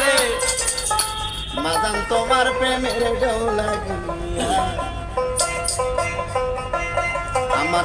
রে। মাদান তোমার প্রেমের ডৌ লাগিয়া আমার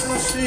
খুশি।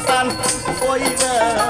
সন্তান কইরা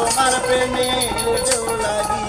তোমার প্রেমে ঢেউ লাগি।